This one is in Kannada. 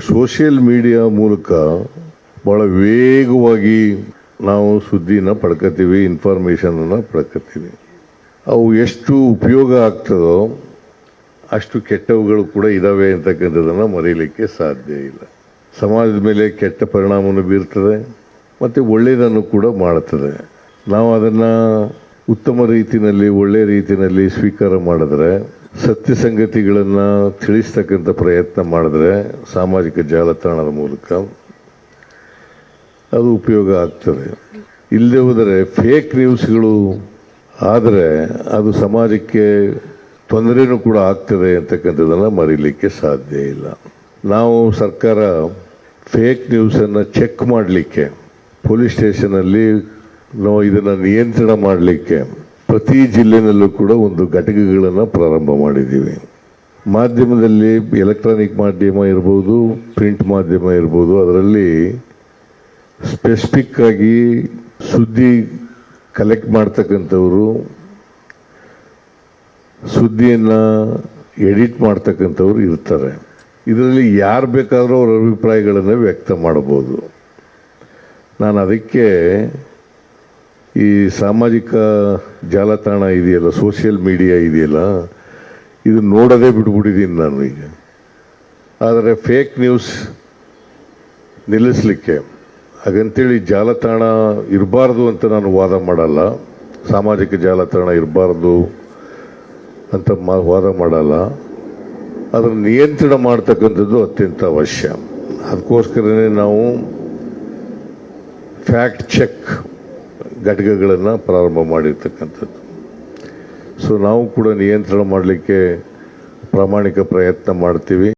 ಸೋಷಿಯಲ್ ಮೀಡಿಯಾ ಮೂಲಕ ಬಹಳ ವೇಗವಾಗಿ ನಾವು ಸುದ್ದಿನ ಪಡ್ಕೋತೀವಿ ಇನ್ಫಾರ್ಮೇಷನ್ ಪಡ್ಕೋತೀವಿ. ಅವು ಎಷ್ಟು ಉಪಯೋಗ ಆಗ್ತದೋ ಅಷ್ಟು ಕೆಟ್ಟವುಗಳು ಕೂಡ ಇದಾವೆ ಅಂತಕ್ಕಂಥದ್ದನ್ನು ಮರೀಲಿಕ್ಕೆ ಸಾಧ್ಯ ಇಲ್ಲ. ಸಮಾಜದ ಮೇಲೆ ಕೆಟ್ಟ ಪರಿಣಾಮವನ್ನು ಬೀರ್ತದೆ, ಮತ್ತು ಒಳ್ಳೆಯದನ್ನು ಕೂಡ ಮಾಡುತ್ತದೆ. ನಾವು ಅದನ್ನು ಉತ್ತಮ ರೀತಿಯಲ್ಲಿ ಒಳ್ಳೆಯ ರೀತಿಯಲ್ಲಿ ಸ್ವೀಕಾರ ಮಾಡಿದ್ರೆ ಸತ್ಯ ಸಂಗತಿಗಳನ್ನು ತಿಳಿಸ್ತಕ್ಕಂಥ ಪ್ರಯತ್ನ ಮಾಡಿದ್ರೆ ಸಾಮಾಜಿಕ ಜಾಲತಾಣದ ಮೂಲಕ ಅದು ಉಪಯೋಗ ಆಗ್ತದೆ. ಇಲ್ಲದೆ ಹೋದರೆ ಫೇಕ್ ನ್ಯೂಸ್ಗಳು ಆದರೆ ಅದು ಸಮಾಜಕ್ಕೆ ತೊಂದರೆನೂ ಕೂಡ ಆಗ್ತದೆ ಅಂತಕ್ಕಂಥದ್ದನ್ನು ಮರೀಲಿಕ್ಕೆ ಸಾಧ್ಯ ಇಲ್ಲ. ನಾವು ಸರ್ಕಾರ ಫೇಕ್ ನ್ಯೂಸನ್ನು ಚೆಕ್ ಮಾಡಲಿಕ್ಕೆ ಪೊಲೀಸ್ ಸ್ಟೇಷನಲ್ಲಿ ನಾವು ಇದನ್ನು ನಿಯಂತ್ರಣ ಮಾಡಲಿಕ್ಕೆ ಪ್ರತಿ ಜಿಲ್ಲೆನಲ್ಲೂ ಕೂಡ ಒಂದು ಘಟಕಗಳನ್ನು ಪ್ರಾರಂಭ ಮಾಡಿದ್ದೀವಿ. ಮಾಧ್ಯಮದಲ್ಲಿ ಎಲೆಕ್ಟ್ರಾನಿಕ್ ಮಾಧ್ಯಮ ಇರ್ಬೋದು ಪ್ರಿಂಟ್ ಮಾಧ್ಯಮ ಇರ್ಬೋದು, ಅದರಲ್ಲಿ ಸ್ಪೆಸಿಫಿಕ್ ಆಗಿ ಸುದ್ದಿ ಕಲೆಕ್ಟ್ ಮಾಡ್ತಕ್ಕಂಥವರು, ಸುದ್ದಿಯನ್ನು ಎಡಿಟ್ ಮಾಡ್ತಕ್ಕಂಥವ್ರು ಇರ್ತಾರೆ. ಇದರಲ್ಲಿ ಯಾರು ಬೇಕಾದರೂ ಅವರ ಅಭಿಪ್ರಾಯಗಳನ್ನು ವ್ಯಕ್ತ ಮಾಡ್ಬೋದು. ನಾನು ಅದಕ್ಕೆ ಈ ಸಾಮಾಜಿಕ ಜಾಲತಾಣ ಇದೆಯಲ್ಲ ಸೋಷಿಯಲ್ ಮೀಡಿಯಾ ಇದೆಯಲ್ಲ, ಇದು ನೋಡೋದೇ ಬಿಟ್ಬಿಟ್ಟಿದ್ದೀನಿ ನಾನು ಈಗ. ಆದರೆ ಫೇಕ್ ನ್ಯೂಸ್ ನಿಲ್ಲಿಸಲಿಕ್ಕೆ, ಹಾಗಂತೇಳಿ ಜಾಲತಾಣ ಇರಬಾರ್ದು ಅಂತ ನಾನು ವಾದ ಮಾಡಲ್ಲ, ಸಾಮಾಜಿಕ ಜಾಲತಾಣ ಇರಬಾರ್ದು ಅಂತ ಮಾ, ವಾದ ಮಾಡಲ್ಲ. ಅದನ್ನು ನಿಯಂತ್ರಣ ಮಾಡ್ತಕ್ಕಂಥದ್ದು ಅತ್ಯಂತ ಅವಶ್ಯ. ಅದಕ್ಕೋಸ್ಕರನೇ ನಾವು ಫ್ಯಾಕ್ಟ್ ಚೆಕ್ ಘಟಕಗಳನ್ನು ಪ್ರಾರಂಭ ಮಾಡಿರ್ತಕ್ಕಂಥದ್ದು. ಸೊ ನಾವು ಕೂಡ ನಿಯಂತ್ರಣ ಮಾಡಲಿಕ್ಕೆ ಪ್ರಾಮಾಣಿಕ ಪ್ರಯತ್ನ ಮಾಡ್ತೀವಿ.